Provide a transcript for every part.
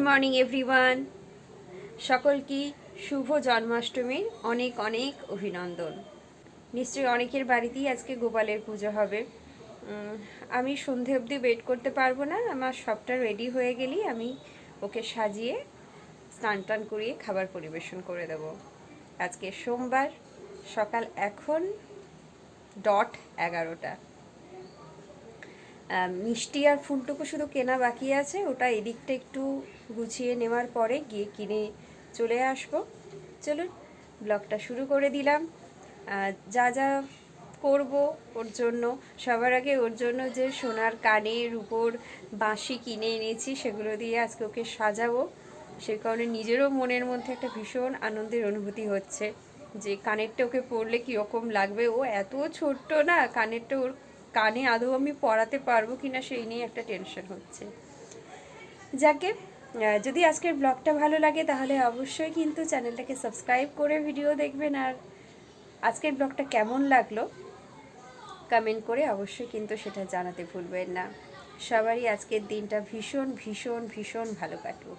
Good morning everyone সকলকে শুভ জন্মাষ্টমীর অনেক অনেক অভিনন্দন। নিশ্চয়ই অনেকের বাড়িতেই আজকে গোপালের পুজো হবে। আমি সন্ধে অবধি ওয়েট করতে পারব না। আমার সবটা রেডি হয়ে গেলেই আমি ওকে সাজিয়ে স্নান টান করিয়ে খাবার পরিবেশন করে দেব। আজকে সোমবার, সকাল এখন ডট এগারোটা। মিষ্টি আর ফুলটুকু শুধু কেনা বাকি আছে, ওটা এদিকটা একটু গুছিয়ে নেওয়ার পরে গিয়ে কিনে চলে আসব। চলুন, ব্লগটা শুরু করে দিলাম। যা যা করব ওর জন্য, সবার আগে ওর জন্য যে সোনার কানের উপর বাঁশি কিনে এনেছি, সেগুলো দিয়ে আজকে ওকে সাজাবো। সে কারণে নিজেরও মনের মধ্যে একটা ভীষণ আনন্দের অনুভূতি হচ্ছে। যে কানেরটা ওকে পরলে কীরকম লাগবে, ও এত ছোট্ট না, কানেরটা ওর কানে আদৌ আমি পড়াতে পারব কিনা সেই নিয়ে একটা টেনশন হচ্ছে। যাকে যদি আজকের ব্লগটা ভালো লাগে তাহলে অবশ্যই কিন্তু চ্যানেলটাকে সাবস্ক্রাইব করে ভিডিও দেখবেন। আর আজকের ব্লগটা কেমন লাগল কমেন্ট করে অবশ্যই কিন্তু সেটা জানাতে ভুলবেন না। সবারই আজকের দিনটা ভীষণ ভীষণ ভীষণ ভালো কাটুক।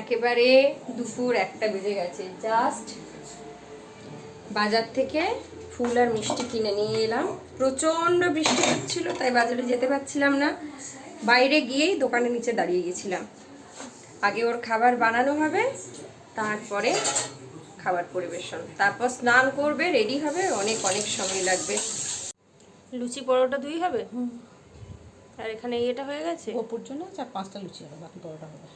একেবারে দুপুর একটা বেজে গেছে। জাস্ট বাজার থেকে ফুল আর মিষ্টি কিনে নিয়ে এলাম। প্রচণ্ড বৃষ্টি হচ্ছিল তাই বাজারে যেতে পারছিলাম না। বাইরে গিয়েই দোকানের নিচে দাঁড়িয়ে গেছিলাম। আগে ওর খাবার বানানো হবে তারপরে খাবার পরিবেশন। তারপর স্নান করবে রেডি হবে অনেক অনেক সময় লাগবে। লুচি পরোটা দুই হবে? আর এখানে এটা হয়ে গেছে? ওপর জন্য চার পাঁচটা লুচি হবে বাকি বড়টা হবে।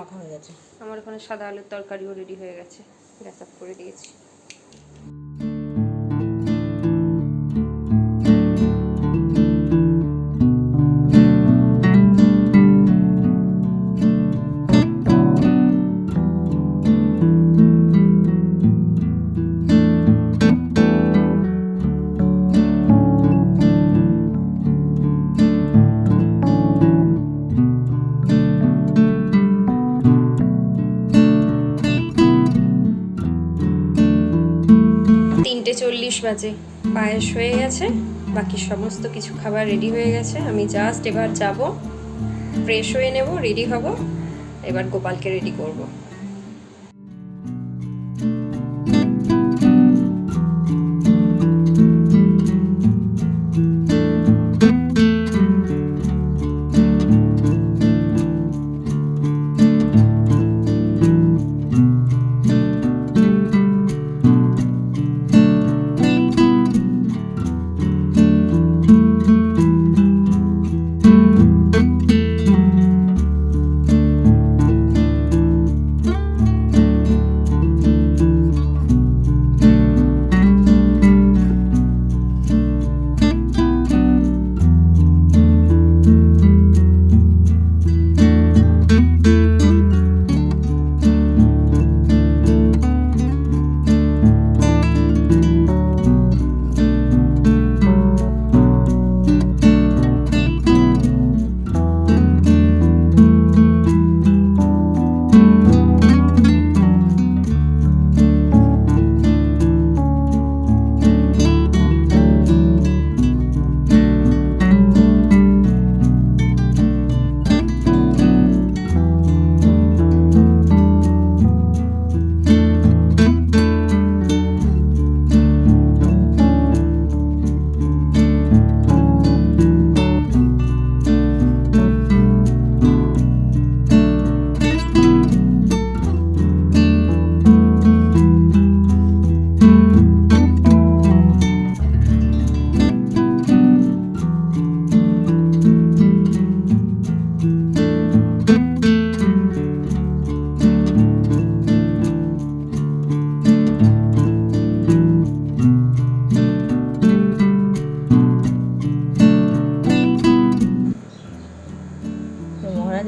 মাখা হয়ে গেছে। আমার ওখানে সাদা আলুর তরকারিও রেডি হয়ে গেছে। গ্যাস করে দিয়েছি। চল্লিশ বাজে। পায়েস হয়ে গেছে, বাকি সমস্ত কিছু খাবার রেডি হয়ে গেছে। আমি জাস্ট এবার যাব ফ্রেশ হয়ে নেব রেডি হব। এবার গোপালকে রেডি করব।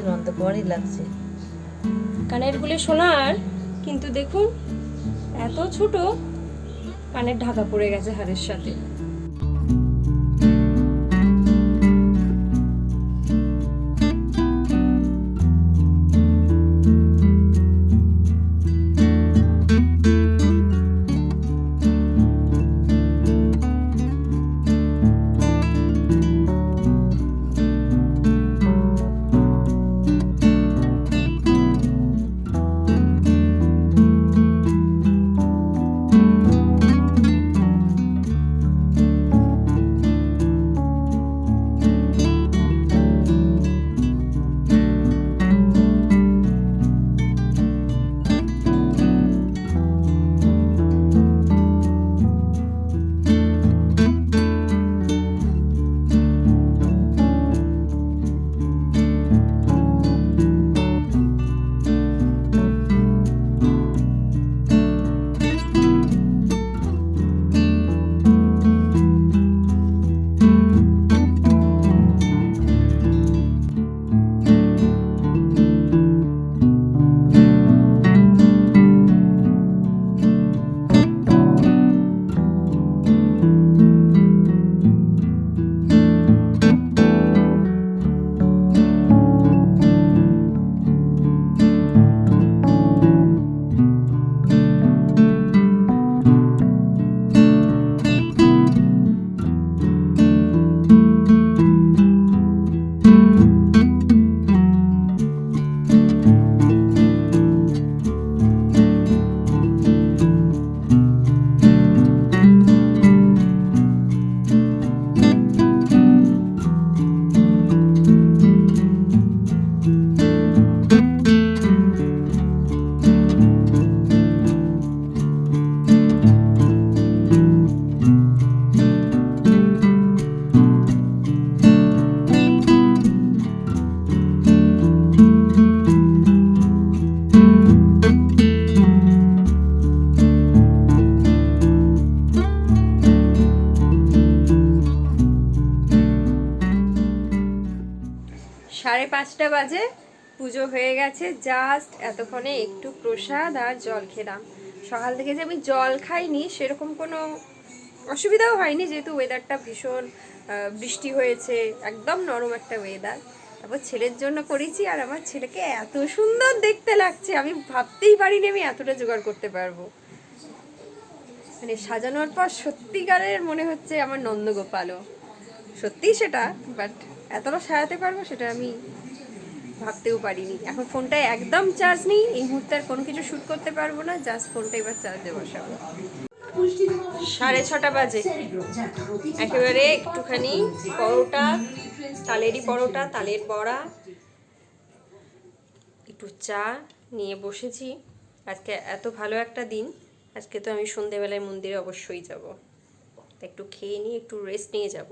নন্ত পরই লাগছে। কানের কানেরগুলো সোনার, কিন্তু দেখুন, এত ছোট, কানের ঢাকা পড়ে গেছে হাড়ের সাথে। সাড়ে পাঁচটা বাজে। পুজো হয়ে গেছে জাস্ট এতক্ষণে একটু প্রসাদ আর জল খেলাম। সকাল থেকে যে আমি জল খাইনি, সেরকম কোনো অসুবিধাও হয়নি, যেহেতু ওয়েদারটা ভীষণ বৃষ্টি হয়েছে, একদম নরম একটা ওয়েদার তারপর ছেলের জন্য করেছি, আর আমার ছেলেকে এত সুন্দর দেখতে লাগছে, আমি ভাবতেই পারিনি আমি এতটা জোগাড় করতে পারব। মানে সাজানোর পর সত্যিকারের মনে হচ্ছে আমার নন্দগোপালও। সত্যিই সেটা বাট এতটা সারাতে পারব সেটা আমি ভাবতেও পারিনি। এখন ফোনটায় একদম চার্জ নেই, এই মুহূর্তে আর কোনো কিছু শ্যুট করতে পারব না জাস্ট ফোনটা এবার চার্জে বসাবো সাড়ে ছটা বাজে। একেবারে একটুখানি পরোটা, তালেরই পরোটা, তালের বড়া, একটু চা নিয়ে বসেছি। আজকে এত ভালো একটা দিন, আজকে তো আমি সন্ধেবেলায় মন্দিরে অবশ্যই যাব। একটু খেয়ে নিয়ে, একটু রেস্ট নিয়ে যাব।